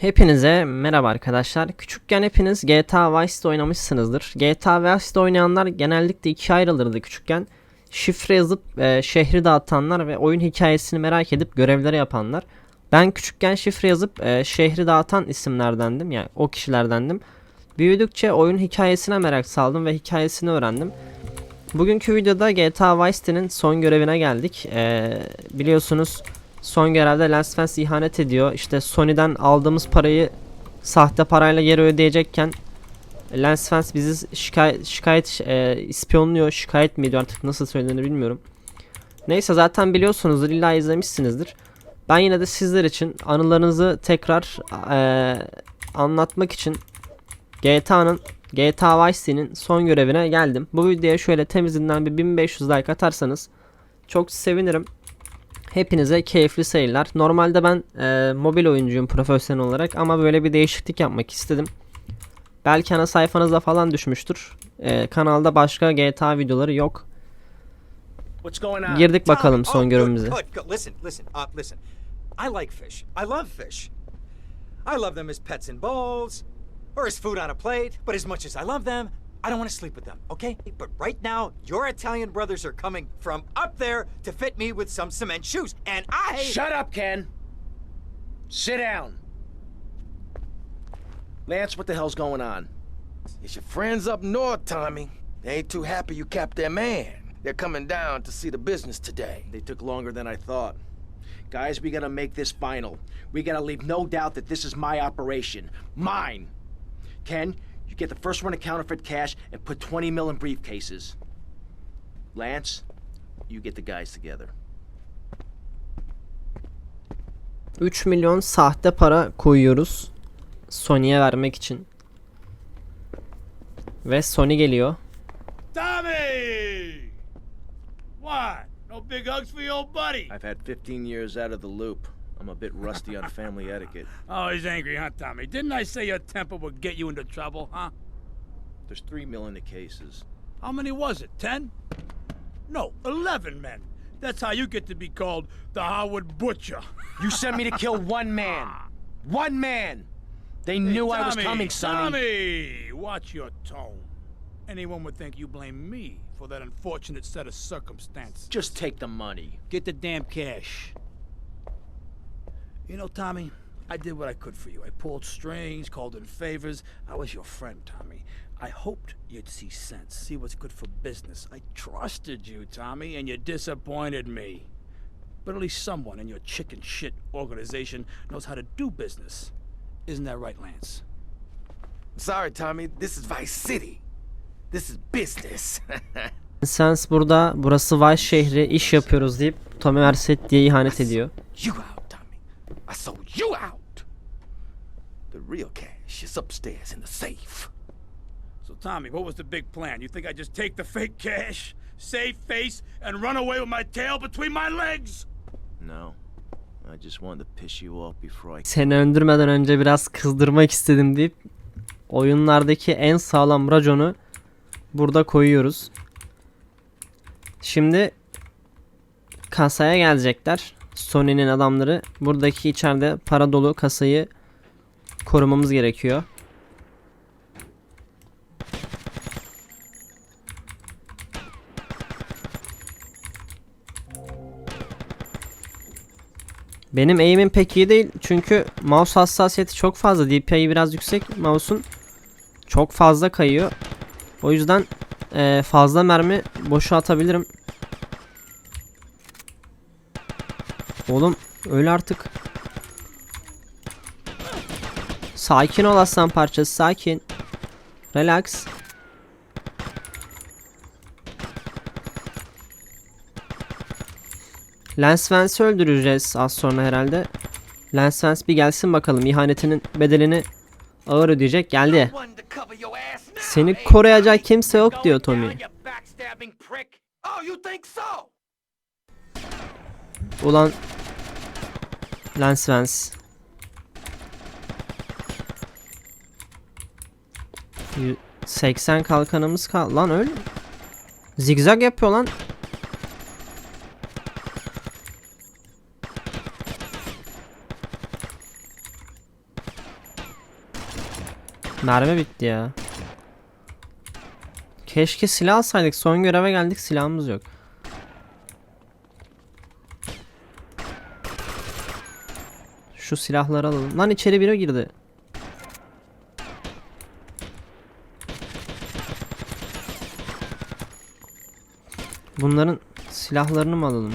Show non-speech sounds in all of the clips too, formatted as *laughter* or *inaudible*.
Hepinize merhaba arkadaşlar. Küçükken hepiniz GTA Vice'de oynamışsınızdır. GTA Vice'de oynayanlar genellikle ikiye ayrılırdı küçükken. Şifre yazıp e, şehri dağıtanlar ve oyun hikayesini merak edip görevleri yapanlar. Ben küçükken şifre yazıp e, şehri dağıtan isimlerdendim. Yani o kişilerdendim. Büyüdükçe oyun hikayesine merak saldım ve hikayesini öğrendim. Bugünkü videoda GTA Vice City'nin son görevine geldik. E, biliyorsunuz Son görevde Last Fence ihanet ediyor. İşte Sony'den aldığımız parayı sahte parayla geri ödeyecekken Lance Fence bizi şikayet, şikayet e, ispiyonluyor. Şikayet mi ediyor artık nasıl söylediğini bilmiyorum. Neyse zaten biliyorsunuzdur illa izlemişsinizdir. Ben yine de sizler için anılarınızı tekrar e, anlatmak için GTA'nın GTA Vice City'nin son görevine geldim. Bu videoya şöyle temizinden bir 1500 like atarsanız çok sevinirim. Hepinize keyifli seyirler. Normalde ben e, mobil oyuncuyum profesyonel olarak ama böyle bir değişiklik yapmak istedim. Belki ana sayfanıza falan düşmüştür. E, kanalda başka GTA videoları yok. Girdik bakalım son oh, good, görevimize. Uh, listen. I like fish. I love fish. I love them as pets in bowls, or as food on a plate. But as much as I love them, I don't want to sleep with them. Okay? But right now, your Italian brothers are coming from up there to fit me with some cement shoes, and I. Shut up, Ken. Sit down. Lance, what the hell's going on? It's your friends up north, Tommy. They ain't too happy you capped their man. They're coming down to see the business today. They took longer than I thought. Guys, we gotta make this final. We gotta leave no doubt that this is my operation. Mine. Ken, you get the first run of counterfeit cash and put 20 mil in briefcases. Lance, you get the guys together. 3 milyon sahte para koyuyoruz. Sony'ye vermek için. Ve Sony geliyor. Tommy! What? No big hugs for your old buddy? I've had 15 years out of the loop. I'm a bit rusty on family etiquette. *laughs* Oh, he's angry, huh, Tommy? Didn't I say your temper would get you into trouble, huh? There's three million the cases. How many was it? Ten? No, eleven men. That's how you get to be called the Howard Butcher. *laughs* You sent me to kill one man. One man. They knew I was coming, Sonny. Tommy, watch your tone. Anyone would think you blame me for that unfortunate set of circumstances. Just take the money. Get the damn cash. You know, Tommy, I did what I could for you. I pulled strings, called in favors. I was your friend, Tommy. I hoped you'd see sense, see what's good for business. I trusted you, Tommy, and you disappointed me. But at least someone in your chicken shit organization knows how to do business. Isn't that right, Lance? Sorry, Tommy. This is Vice City. This is business. *laughs* Sens burada burası Vice şehri iş yapıyoruz deyip Tommy Verset diye ihanet ediyor. you out. I sold you out. The real cash is upstairs in the safe. So, Tommy, what was the big plan? You think I just take the fake cash, save face, and run away with my tail between my legs? No. I just wanted to piss you off before I. Seni öldürmeden önce biraz kızdırmak istedim deyip oyunlardaki en sağlam raconu burada koyuyoruz. Şimdi kasaya gelecekler. Sony'nin adamları. Buradaki içeride para dolu kasayı korumamız gerekiyor. Benim aim'im pek iyi değil çünkü mouse hassasiyeti çok fazla. DPI biraz yüksek mouse'un. Çok fazla kayıyor. O yüzden fazla mermi boşa atabilirim. Oğlum öl artık. Sakin ol aslan parçası sakin. Relax. Lance Vance'i öldüreceğiz az sonra herhalde. Vance bir gelsin bakalım. İhanetinin bedelini ağır ödeyecek. Geldi. Seni koruyacak kimse yok diyor Tommy. Ulan Vance. Yü- 80 kalkanımız kal. Lan öyle mi? Zigzag yapıyor lan. Mermi bitti ya. Keşke silah alsaydık. Son göreve geldik silahımız yok. Şu silahları alalım. Lan içeri biri girdi. Bunların silahlarını mı alalım?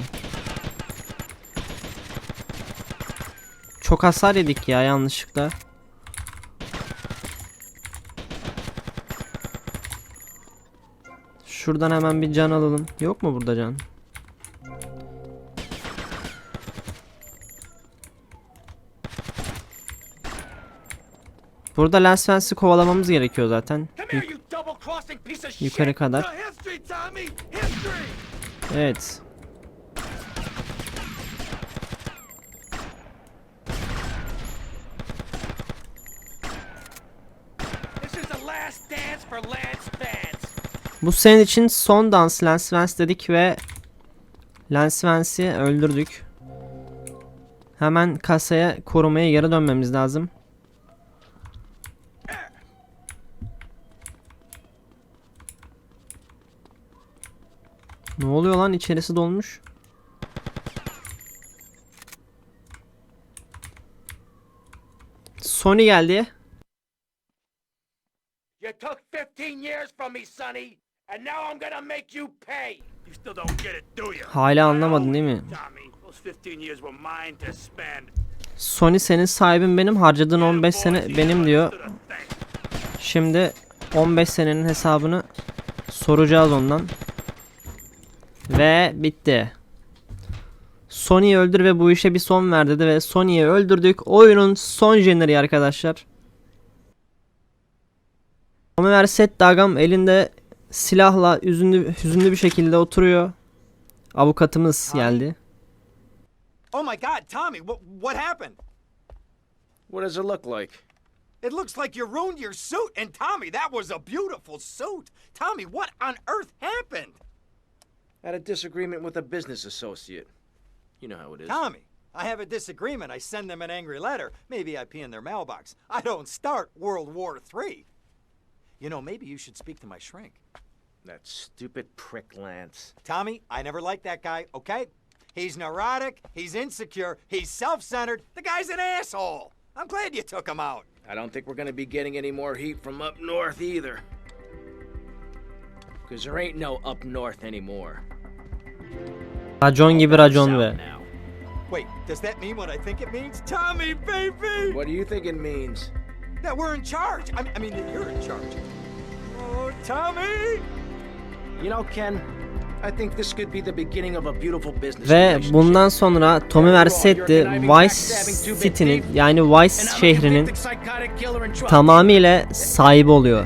Çok hasar yedik ya yanlışlıkla. Şuradan hemen bir can alalım. Yok mu burada can? Burada Last Fance'i kovalamamız gerekiyor zaten. Of Yukarı kadar. Evet. Bu senin için son dans Lance Vance dedik ve Lance Vance'i öldürdük. Hemen kasaya korumaya geri dönmemiz lazım. Ne oluyor lan içerisi dolmuş. Sony geldi. You took 15 years from me, Sonny, and now I'm gonna make you pay! You still don't get it, do you? Hala anlamadın değil mi? Tommy, those 15 years were mine to spend. Sony senin sahibin benim harcadığın 15 sene benim diyor. Şimdi 15 senenin hesabını soracağız ondan. Ve bitti. Sony'yi öldür ve bu işe bir son ver dedi ve Sony'yi öldürdük. Oyunun son jeneriği arkadaşlar. Ömer Set Dagam elinde silahla üzünlü, hüzünlü bir şekilde oturuyor. Avukatımız geldi. Oh my God, Tommy, what, what happened? What does it look like? It looks like you ruined your suit. And Tommy, that was a beautiful suit. Tommy, what on earth happened? Had a disagreement with a business associate. You know how it is. Tommy, I have a disagreement. I send them an angry letter. Maybe I pee in their mailbox. I don't start World War III. You know, maybe you should speak to my shrink. That stupid prick Lance. Tommy, I never liked that guy, okay? He's neurotic, he's insecure, he's self centered. The guy's an asshole. I'm glad you took him out. I don't think we're gonna be getting any more heat from up north either. Because there ain't no up north anymore. Racon gibi racon now. Wait, does that mean what I think it means? Tommy, baby! What do you think it means? That we're in charge. I mean, I mean that you're in charge. Oh, Tommy! You know, Ken, I think this could be the beginning of a beautiful business Ve bundan sonra Tommy Vercetti Vice City'nin yani Vice şehrinin tamamıyla sahibi oluyor.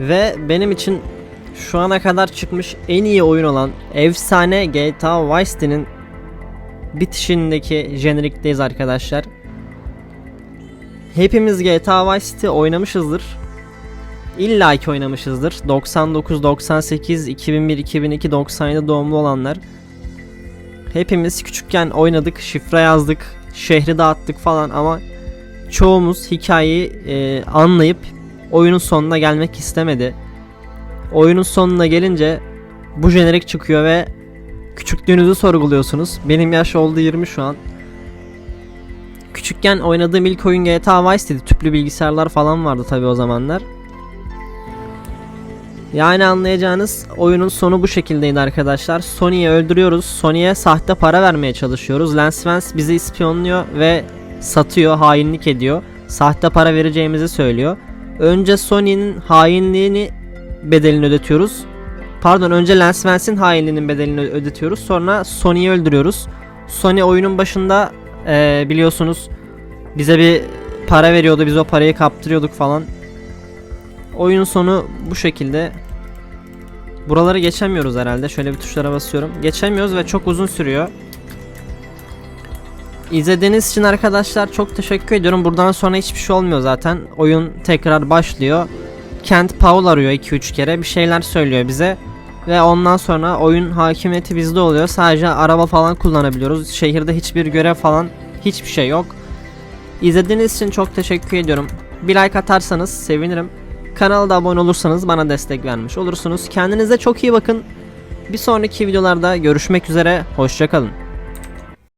Ve benim için şu ana kadar çıkmış en iyi oyun olan efsane GTA Vice City'nin bitişindeki jenerikteyiz arkadaşlar. Hepimiz GTA Vice City oynamışızdır. İlla ki oynamışızdır. 99, 98, 2001, 2002, 97 doğumlu olanlar. Hepimiz küçükken oynadık, şifre yazdık, şehri dağıttık falan ama çoğumuz hikayeyi e, anlayıp oyunun sonuna gelmek istemedi. Oyunun sonuna gelince bu jenerik çıkıyor ve küçüklüğünüzü sorguluyorsunuz. Benim yaş oldu 20 şu an. Küçükken oynadığım ilk oyun GTA Vice City. Tüplü bilgisayarlar falan vardı tabi o zamanlar. Yani anlayacağınız oyunun sonu bu şekildeydi arkadaşlar. Sony'yi öldürüyoruz. Sony'ye sahte para vermeye çalışıyoruz. Lance Vance bizi ispiyonluyor ve satıyor, hainlik ediyor. Sahte para vereceğimizi söylüyor. Önce Sony'nin hainliğini bedelini ödetiyoruz. Pardon önce Lance Vance'in hainliğinin bedelini ödetiyoruz. Sonra Sony'yi öldürüyoruz. Sony oyunun başında eee, biliyorsunuz bize bir para veriyordu. Biz o parayı kaptırıyorduk falan. Oyunun sonu bu şekilde. Buraları geçemiyoruz herhalde. Şöyle bir tuşlara basıyorum. Geçemiyoruz ve çok uzun sürüyor. İzlediğiniz için arkadaşlar çok teşekkür ediyorum. Buradan sonra hiçbir şey olmuyor zaten. Oyun tekrar başlıyor. Kent Paul arıyor 2-3 kere. Bir şeyler söylüyor bize. Ve ondan sonra oyun hakimiyeti bizde oluyor. Sadece araba falan kullanabiliyoruz. Şehirde hiçbir görev falan hiçbir şey yok. İzlediğiniz için çok teşekkür ediyorum. Bir like atarsanız sevinirim. Kanala da abone olursanız bana destek vermiş olursunuz. Kendinize çok iyi bakın. Bir sonraki videolarda görüşmek üzere. Hoşçakalın.